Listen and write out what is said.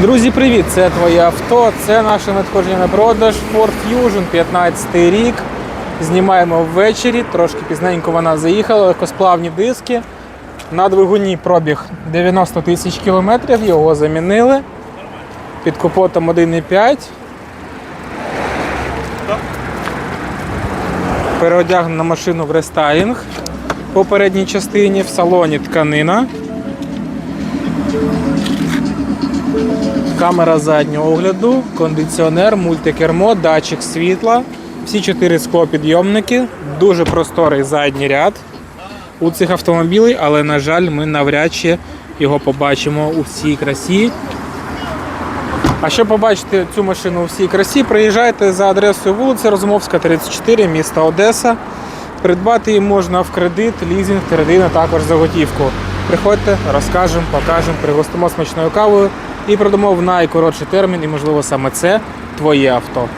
Друзі, привіт! Це твоє авто. Це наше надходження на продаж Ford Fusion 15 рік. Знімаємо ввечері, трошки пізненько вона заїхала, легкосплавні диски. На двигуні пробіг 90 тисяч кілометрів, його замінили. Під капотом 1,5. Переодягнено на машину в рестайлінг. По передній частині в салоні тканина. Камера заднього огляду, кондиціонер, мультикермо, датчик світла, всі чотири склопідйомники, дуже просторий задній ряд у цих автомобілів, але, на жаль, ми навряд чи його побачимо у всій красі. А щоб побачити цю машину у всій красі, приїжджайте за адресою вулиця Розумовська, 34, міста Одеса. Придбати її можна в кредит, лізинг, кредит, а також за готівку. Приходьте, розкажемо, покажемо, пригостимо смачною кавою і продамо в найкоротший термін, і можливо саме це твоє авто.